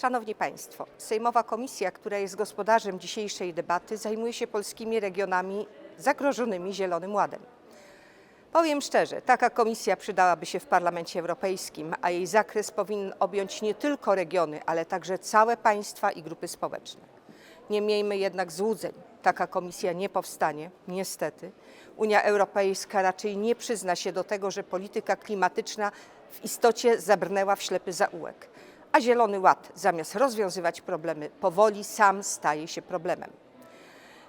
Szanowni Państwo, Sejmowa Komisja, która jest gospodarzem dzisiejszej debaty, zajmuje się polskimi regionami zagrożonymi Zielonym Ładem. Powiem szczerze, taka komisja przydałaby się w Parlamencie Europejskim, a jej zakres powinien objąć nie tylko regiony, ale także całe państwa i grupy społeczne. Nie miejmy jednak złudzeń. Taka komisja nie powstanie, niestety. Unia Europejska raczej nie przyzna się do tego, że polityka klimatyczna w istocie zabrnęła w ślepy zaułek, a Zielony Ład zamiast rozwiązywać problemy, powoli sam staje się problemem.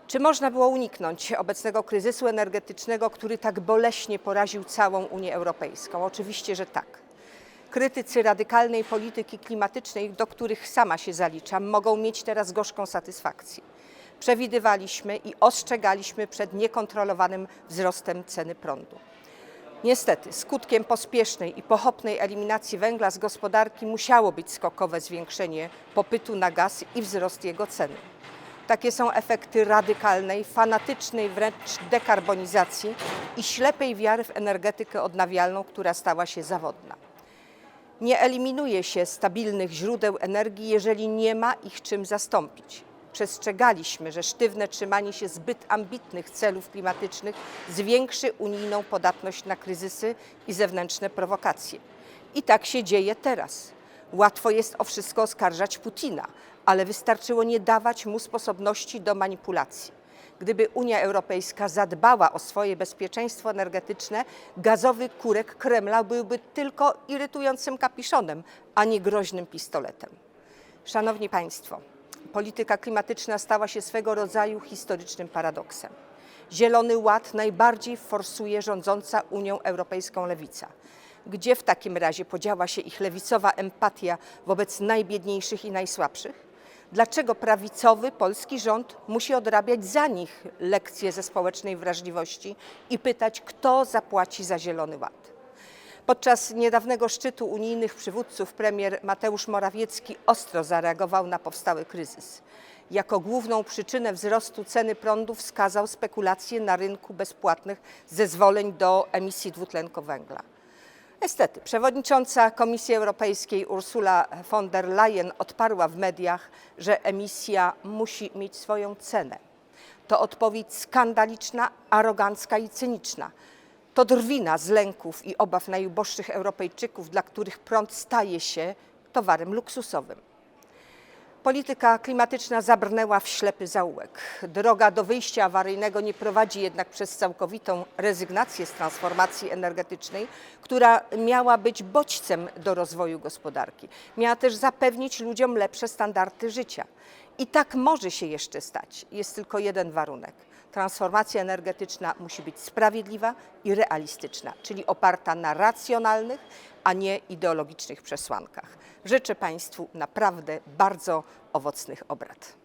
Czy można było uniknąć obecnego kryzysu energetycznego, który tak boleśnie poraził całą Unię Europejską? Oczywiście, że tak. Krytycy radykalnej polityki klimatycznej, do których sama się zaliczam, mogą mieć teraz gorzką satysfakcję. Przewidywaliśmy i ostrzegaliśmy przed niekontrolowanym wzrostem ceny prądu. Niestety, skutkiem pospiesznej i pochopnej eliminacji węgla z gospodarki musiało być skokowe zwiększenie popytu na gaz i wzrost jego ceny. Takie są efekty radykalnej, fanatycznej wręcz dekarbonizacji i ślepej wiary w energetykę odnawialną, która stała się zawodna. Nie eliminuje się stabilnych źródeł energii, jeżeli nie ma ich czym zastąpić. Przestrzegaliśmy, że sztywne trzymanie się zbyt ambitnych celów klimatycznych zwiększy unijną podatność na kryzysy i zewnętrzne prowokacje. I tak się dzieje teraz. Łatwo jest o wszystko oskarżać Putina, ale wystarczyło nie dawać mu sposobności do manipulacji. Gdyby Unia Europejska zadbała o swoje bezpieczeństwo energetyczne, gazowy kurek Kremla byłby tylko irytującym kapiszonem, a nie groźnym pistoletem. Szanowni Państwo, polityka klimatyczna stała się swego rodzaju historycznym paradoksem. Zielony Ład najbardziej forsuje rządząca Unią Europejską lewica. Gdzie w takim razie podziała się ich lewicowa empatia wobec najbiedniejszych i najsłabszych? Dlaczego prawicowy polski rząd musi odrabiać za nich lekcje ze społecznej wrażliwości i pytać, kto zapłaci za Zielony Ład? Podczas niedawnego szczytu unijnych przywódców premier Mateusz Morawiecki ostro zareagował na powstały kryzys. Jako główną przyczynę wzrostu ceny prądu wskazał spekulacje na rynku bezpłatnych zezwoleń do emisji dwutlenku węgla. Niestety, przewodnicząca Komisji Europejskiej Ursula von der Leyen odparła w mediach, że emisja musi mieć swoją cenę. To odpowiedź skandaliczna, arogancka i cyniczna. To drwina z lęków i obaw najuboższych Europejczyków, dla których prąd staje się towarem luksusowym. Polityka klimatyczna zabrnęła w ślepy zaułek. Droga do wyjścia awaryjnego nie prowadzi jednak przez całkowitą rezygnację z transformacji energetycznej, która miała być bodźcem do rozwoju gospodarki. Miała też zapewnić ludziom lepsze standardy życia. I tak może się jeszcze stać. Jest tylko jeden warunek. Transformacja energetyczna musi być sprawiedliwa i realistyczna, czyli oparta na racjonalnych, a nie ideologicznych przesłankach. Życzę Państwu naprawdę bardzo owocnych obrad.